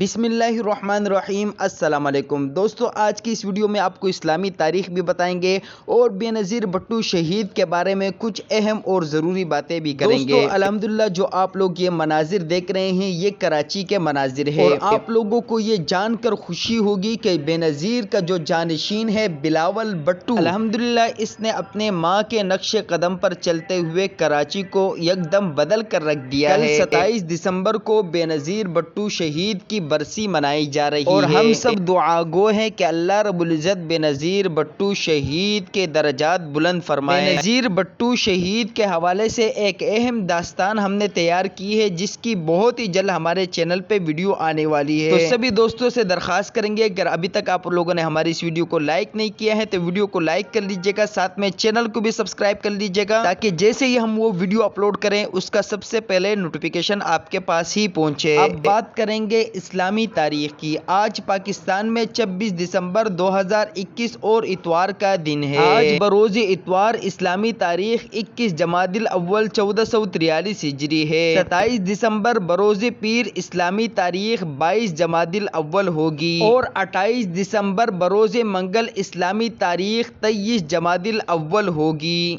بسم اللہ الرحمن الرحیم۔ السلام علیکم۔ دوستو آج کی اس ویڈیو میں آپ کو اسلامی تاریخ بھی بتائیں گے اور بے نظیر بٹو شہید کے بارے میں کچھ اہم اور ضروری باتیں بھی کریں گے۔ الحمدللہ جو آپ لوگ یہ مناظر دیکھ رہے ہیں یہ کراچی کے مناظر ہے اور آپ لوگوں کو یہ جان کر خوشی ہوگی کہ بے نظیر کا جو جانشین ہے بلاول بٹو۔ الحمدللہ اس نے اپنے ماں کے نقش قدم پر چلتے ہوئے کراچی کو یکدم بدل کر رکھ دیا ہے۔ ستائیس دسمبر کو بے نظیر بٹو شہید کی برسی منائی جا رہی اور ہم سب دعا گو ہیں کہ اللہ رب العزت بے نظیر بٹو شہید کے درجات بلند فرمائے۔ بے نظیر بٹو شہید کے حوالے سے ایک اہم داستان ہم نے تیار کی ہے جس کی بہت ہی جلد ہمارے چینل پہ ویڈیو آنے والی ہے۔ تو سبھی دوستوں سے درخواست کریں گے اگر ابھی تک آپ لوگوں نے ہماری اس ویڈیو کو لائک نہیں کیا ہے تو ویڈیو کو لائک کر لیجیے گا ساتھ میں چینل کو بھی سبسکرائب کر لیجیے گا۔ تاکہ جیسے ہی ہم وہ ویڈیو اپلوڈ کریں اس کا سب سے پہلے نوٹیفیکیشن آپ کے پاس ہی پہنچے۔ اب بات کریں گے اسلامی تاریخ کی۔ آج پاکستان میں چبیس دسمبر دو ہزار اکیس اور اتوار کا دن ہے۔ آج بروز اتوار اسلامی تاریخ اکیس جماعت الاول چودہ سو تریالیس ہجری ہے۔ ستائیس دسمبر بروز پیر اسلامی تاریخ بائیس جماعت الاول ہوگی۔ اور اٹھائیس دسمبر بروز منگل اسلامی تاریخ تیئیس جماعت الاول ہوگی۔